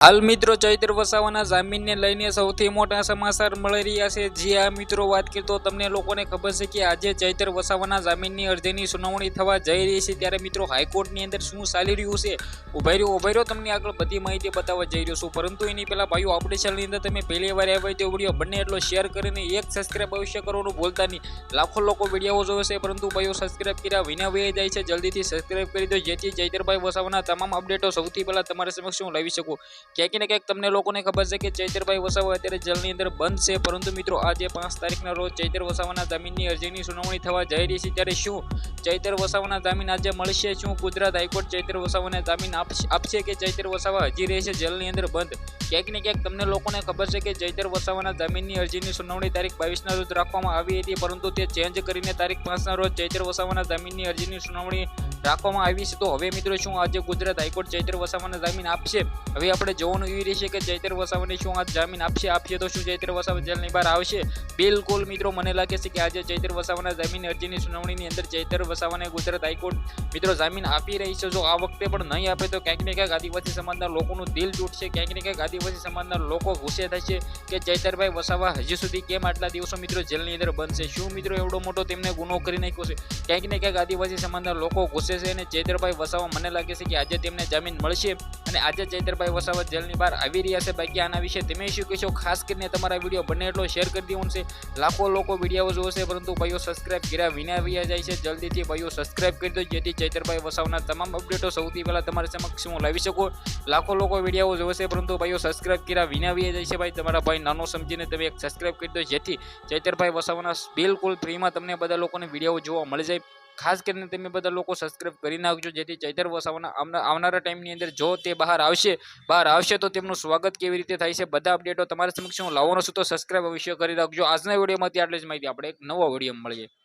હાલ મિત્રો ચૈત્ર વસાવાના જામીનને લઈને સૌથી મોટા સમાચાર મળી રહ્યા છે. જે આ મિત્રો, વાત કરીએ તો તમને લોકોને ખબર છે કે આજે ચૈત્ર વસાવાના જામીનની અરજીની સુનાવણી થવા જઈ રહી છે. ત્યારે મિત્રો હાઈકોર્ટની અંદર શું ચાલી રહ્યું છે? ઊભા રહ્યો તમને આગળ બધી માહિતી બતાવવા જઈ રહ્યો છું. પરંતુ એની પહેલાં ભાઈઓ, આપણી ચેનલની અંદર તમે પહેલી વાર આવ્યા તો વીડિયો બંને એટલો શેર કરીને એક સબસ્ક્રાઈબ અવશ્ય કરવાનું ભૂલતા નહીં. લાખો લોકો વીડિયો જોવે છે, પરંતુ ભાઈઓ સબસ્ક્રાઇબ કર્યા વિના વહી જાય છે. જલ્દીથી સબસ્ક્રાઇબ કરી દો, જેથી ચૈતરભાઈ વસાવાના તમામ અપડેટો સૌથી પહેલાં તમારા સમક્ષ હું લાવી શકું. ક્યાંક ને ક્યાંક તમને લોકોને ખબર છે કે ચૈતરભાઈ વસાવા અત્યારે જેલની અંદર બંધ છે. પરંતુ મિત્રો આજે પાંચ તારીખના રોજ ચૈતર વસાવાના જામીનની અરજીની સુનાવણી થવા જઈ રહી છે. ત્યારે શું ચૈતર વસાવાના જામીન આજે મળશે? શું ગુજરાત હાઈકોર્ટ ચૈતર વસાવાને જામીન આપશે આપશે કે ચૈતર વસાવા હજી રહેશે જેલની અંદર બંધ? ક્યાંક ને ક્યાંક તમને લોકોને ખબર છે કે ચૈતર વસાવાના જામીનની અરજીની સુનાવણી તારીખ બાવીસના રોજ રાખવામાં આવી હતી. પરંતુ તે ચેન્જ કરીને તારીખ પાંચના રોજ ચૈતર વસાવાના જામીનની અરજીની સુનાવણી રાખવામાં આવી છે. તો હવે મિત્રો શું આજે ગુજરાત હાઈકોર્ટ ચૈતર વસાવાને જામીન આપશે? હવે આપણે જોવાનું એવી રહેશે કે ચૈત્ર વસાવાને શું આ જામીન આપશે? આપશે તો શું ચૈતર વસાવા જેલની બહાર આવશે? બિલકુલ મિત્રો, મને લાગે છે કે આજે ચૈતર વસાવાના જામીન અરજીની સુનાવણીની અંદર ચૈત્ર વસાવાને ગુજરાત હાઈકોર્ટ મિત્રો જામીન આપી રહી છે. જો આ વખતે પણ નહીં આપે તો ક્યાંક ને ક્યાંક આદિવાસી સમાજના લોકોનું દિલ તૂટશે. ક્યાંક ને ક્યાંક આદિવાસી સમાજના લોકો ગુસ્સે થશે કે ચૈતરભાઈ વસાવા હજી સુધી કેમ આટલા દિવસો મિત્રો જેલની અંદર બનશે? શું મિત્રો એવડો મોટો તેમને ગુનો કરી નાખ્યો છે? ક્યાંક ને ક્યાંક આદિવાસી સમાજના લોકો ગુસ્સે છે અને ચૈતરભાઈ વસાવા મને લાગે છે કે આજે તેમને જામીન મળશે અને આજે ચૈતરભાઈ વસાવા જેલની બહાર આવી રહ્યા છે. બાકી આના વિશે તમે શું કહેશો? ખાસ કરીને તમારા વીડિયો બને એટલો શેર કરી દેવું છે. લાખો લોકો વીડિયો જોશે પરંતુ ભાઈઓ સબસ્ક્રાઇબ કર્યા વિના વ્યા જાય છે. જલ્દીથી ભાઈઓ સબસ્ક્રાઇબ કરી દો, જેથી ચૈતરભાઈ વસાવના તમામ અપડેટો સૌથી પહેલા તમારી સમક્ષ હું લાવી શકું. લાખો લોકો વીડિયો જોશે પરંતુ ભાઈઓ સબસ્ક્રાઇબ કર્યા વિના વ્યા જાય છે. ભાઈ, તમારા ભાઈ નાનો સમજીને તમે એક સબસ્ક્રાઇબ કરી દો, જેથી ચૈતરભાઈ વસાવાના બિલકુલ ફ્રીમાં તમને બધા લોકોને વીડિયો જોવા મળી જાય. ખાસ કરીને તમે બધા લોકો સબસ્ક્રાઇબ કરી નાખજો, જેથી ચૈતર વસાવાના આવના- આવનારા ટાઈમની અંદર જો તે બહાર આવશે બહાર આવશે તો તેમનું સ્વાગત કેવી રીતે થાય છે, બધા અપડેટો તમારા સમક્ષ હું લાવવાનો છું તો સબસ્ક્રાઈબ અવશ્ય કરી રાખજો. આજના વિડીયોમાંથી આટલી જ માહિતી. આપણે એક નવો વીડિયો મળીએ.